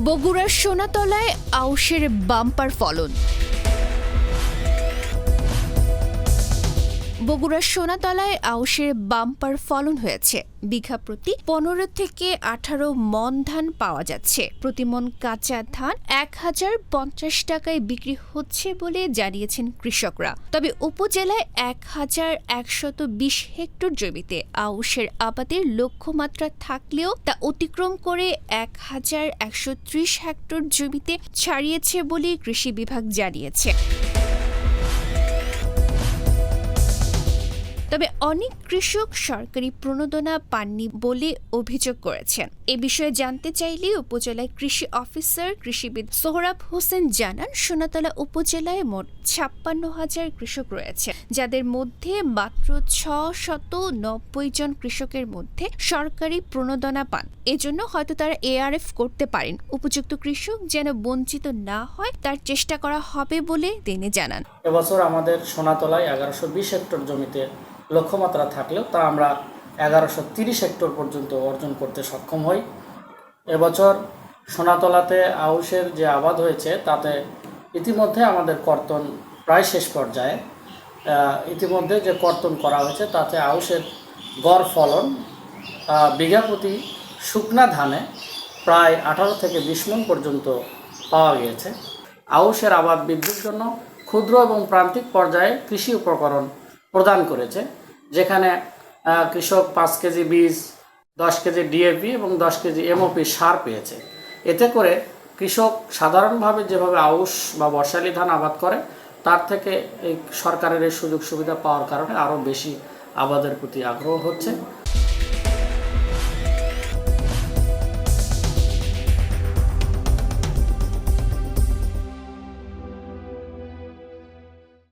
বগুড়ার সোনাতলায় আউশের বাম্পার ফলন। বগুড়ার সোনাতলায় আউশের বাম্পার ফলন হয়েছে। বিঘা প্রতি পনেরো থেকে আঠারো মন ধান পাওয়া যাচ্ছে। প্রতি মন কাঁচা ধান এক হাজার পঞ্চাশ টাকায় বিক্রি হচ্ছে বলে জানিয়েছেন কৃষকরা। তবে উপজেলায় এক হাজার একশত বিশ হেক্টর জমিতে আউশের আবাদের লক্ষ্যমাত্রা থাকলেও তা অতিক্রম করে এক হাজার একশো ত্রিশ হেক্টর জমিতে ছাড়িয়েছে বলে কৃষি বিভাগ জানিয়েছে। তবে অনেক কৃষক সরকারি প্রণোদনা পাননি বলে অভিযোগ করেছেন। এ বিষয়ে জানতে চাইলে উপজেলায় কৃষি অফিসার কৃষিবিদ সোহরাব হোসেন জানান, সোনাতলা উপজেলায় মোট ছাপ্পান্ন হাজার কৃষক রয়েছে, যাদের মধ্যে মাত্র ছ শত নব্বই জন কৃষকের মধ্যে সরকারি প্রণোদনা পান। এজন্য হয়তো তারা এআরএফ করতে পারেন। উপযুক্ত কৃষক যেন বঞ্চিত না হয়, তার চেষ্টা করা হবে বলে তিনি জানান। এবছর আমাদের সোনাতলায় এগারোশো বিশ হেক্টর জমিতে লক্ষ্যমাত্রা থাকলেও তা আমরা এগারোশো তিরিশ হেক্টর পর্যন্ত অর্জন করতে সক্ষম হই। এবছর সোনাতলাতে আউশের যে আবাদ হয়েছে তাতে ইতিমধ্যে আমাদের কর্তন প্রায় শেষ পর্যায়ে। ইতিমধ্যে যে কর্তন করা হয়েছে তাতে আউশের গড় ফলন আহ, বিঘা প্রতি শুকনা ধানে প্রায় আঠারো থেকে বিশ মন পর্যন্ত পাওয়া গিয়েছে। আউশের আবাদ বৃদ্ধির জন্য ক্ষুদ্র এবং প্রান্তিক পর্যায়ে কৃষি উপকরণ প্রদান করেছে, যেখানে কৃষক পাঁচ কেজি বীজ, দশ কেজি ডিএপি এবং দশ কেজি এমওপি সার পেয়েছে। এতে করে কৃষক সাধারণভাবে যেভাবে আউশ বা বর্ষালি ধান আবাদ করে, তার থেকে এই সরকারের এই সুযোগ সুবিধা পাওয়ার কারণে আরও বেশি আবাদের প্রতি আগ্রহ হচ্ছে।